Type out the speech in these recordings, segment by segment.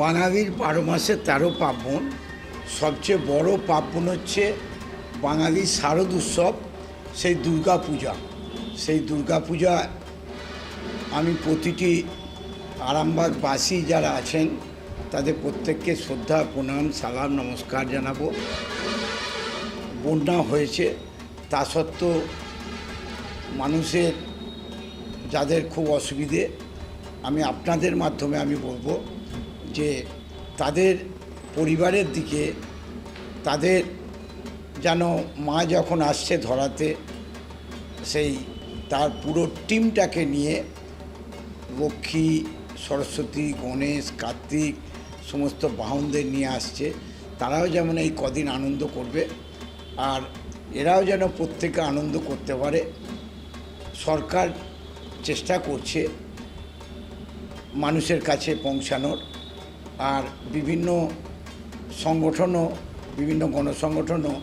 বাঙালির বারো মাসে তেরো পার্বণ। সবচেয়ে বড় পার্বণ হচ্ছে বাঙালির শারদ উৎসব, সেই দুর্গা পূজা। সেই দুর্গা পূজা আমি প্রতিটি আরামবাগবাসী যারা আছেন, তাদের প্রত্যেককে শ্রদ্ধা, প্রণাম, সালাম, নমস্কার জানাব। বন্যা হয়েছে, তা সত্ত্বেও মানুষের যাদের খুব অসুবিধে, আমি আপনাদের মাধ্যমে আমি বলব যে তাদের পরিবারের দিকে তাদের যেন মা যখন আসছে ধরাতে, সেই তার পুরো টিমটাকে নিয়ে লক্ষ্মী, সরস্বতী, গণেশ, কার্তিক সমস্ত বাহনদের নিয়ে আসছে। তারাও যেমন এই কদিন আনন্দ করবে আর এরাও যেন প্রত্যেকে আনন্দ করতে পারে। সরকার চেষ্টা করছে মানুষের কাছে পৌঁছানোর। আর বিভিন্ন সংগঠনও, বিভিন্ন গণসংগঠনও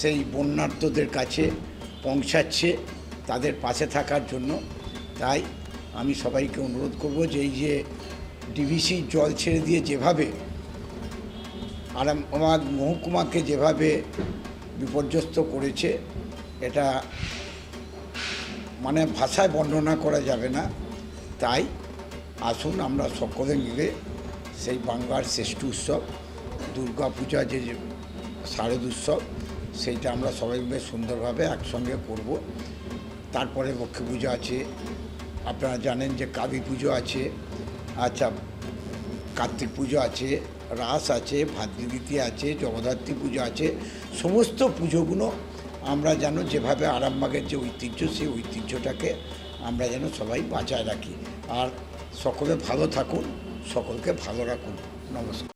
সেই বন্যার্থদের কাছে পৌঁছাচ্ছে তাদের পাশে থাকার জন্য। তাই আমি সবাইকে অনুরোধ করব যে এই যে ডিভিসি জল ছেড়ে দিয়ে যেভাবে আর আমার মহকুমাকে যেভাবে বিপর্যস্ত করেছে, এটা মানে ভাষায় বর্ণনা করা যাবে না। তাই আসুন আমরা সকলে মিলে সেই বাংলার শ্রেষ্ঠ উৎসব, দুর্গা পূজা যে শারদ উৎসব, সেইটা আমরা সবাই মিলে সুন্দরভাবে একসঙ্গে করব। তারপরে লক্ষ্মী পুজো আছে, আপনারা জানেন যে কালী পুজো আছে আচ্ছা কার্তিক পুজো আছে, রাস আছে, ভাতৃদ্বিতীয় আছে, জগদ্ধাত্রী পুজো আছে, সমস্ত পুজোগুলো আমরা যেন যেভাবে আরামবাগের যে ঐতিহ্য, সেই ঐতিহ্যটাকে আমরা যেন সবাই বাঁচায় রাখি। আর সকলে ভালো থাকুন। সকলকে ভালো রাখুন। নমস্কার।